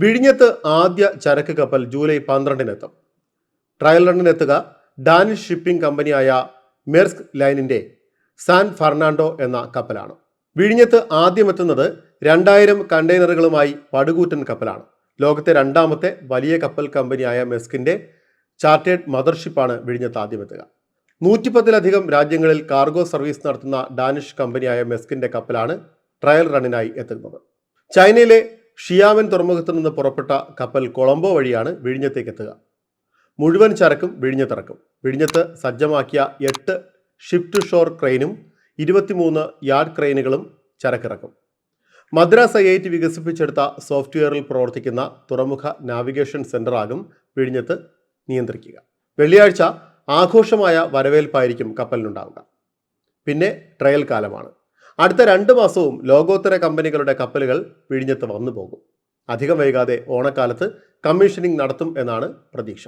വിഴിഞ്ഞത്ത് ആദ്യ ചരക്ക് കപ്പൽ ജൂലൈ പന്ത്രണ്ടിനെത്തും. ട്രയൽ റണ്ണിനെത്തുക ഡാനിഷ് ഷിപ്പിംഗ് കമ്പനിയായ മെർസ്ക് ലൈനിന്റെ സാൻ ഫെർണാണ്ടോ എന്ന കപ്പലാണ്. വിഴിഞ്ഞത്ത് ആദ്യമെത്തുന്നത് രണ്ടായിരം കണ്ടെയ്നറുകളുമായി പടുകൂറ്റൻ കപ്പലാണ്. ലോകത്തെ രണ്ടാമത്തെ വലിയ കപ്പൽ കമ്പനിയായ മെസ്കിന്റെ ചാർട്ടേഡ് മദർഷിപ്പാണ് വിഴിഞ്ഞത്ത് ആദ്യമെത്തുക. നൂറ്റിപ്പത്തിലധികം രാജ്യങ്ങളിൽ കാർഗോ സർവീസ് നടത്തുന്ന ഡാനിഷ് കമ്പനിയായ മെസ്കിന്റെ കപ്പലാണ് ട്രയൽ റണ്ണിനായി എത്തുന്നത്. ചൈനയിലെ ഷിയാമൻ തുറമുഖത്തു നിന്ന് പുറപ്പെട്ട കപ്പൽ കൊളംബോ വഴിയാണ് വിഴിഞ്ഞത്തേക്ക് എത്തുക. മുഴുവൻ ചരക്കും വിഴിഞ്ഞത്തിറക്കും വിഴിഞ്ഞത്ത് സജ്ജമാക്കിയ എട്ട് ഷിപ്പ് ടു ഷോർ ക്രെയിനും ഇരുപത്തിമൂന്ന് യാർഡ് ക്രെയിനുകളും ചരക്കിറക്കും. മദ്രാസ് ഐ ഐ ടി വികസിപ്പിച്ചെടുത്ത സോഫ്റ്റ്വെയറിൽ പ്രവർത്തിക്കുന്ന തുറമുഖ നാവിഗേഷൻ സെന്ററാകും വിഴിഞ്ഞത്ത് നിയന്ത്രിക്കുക. വെള്ളിയാഴ്ച ആഘോഷമായ വരവേൽപ്പായിരിക്കും കപ്പലിനുണ്ടാവുക. പിന്നെ ട്രയൽ കാലമാണ് അടുത്ത രണ്ട് മാസവും ലോകോത്തര കമ്പനികളുടെ കപ്പലുകൾ വിഴിഞ്ഞത്ത് വന്നു പോകും അധികം വൈകാതെ ഓണക്കാലത്ത് കമ്മീഷനിങ് നടത്തും എന്നാണ് പ്രതീക്ഷ.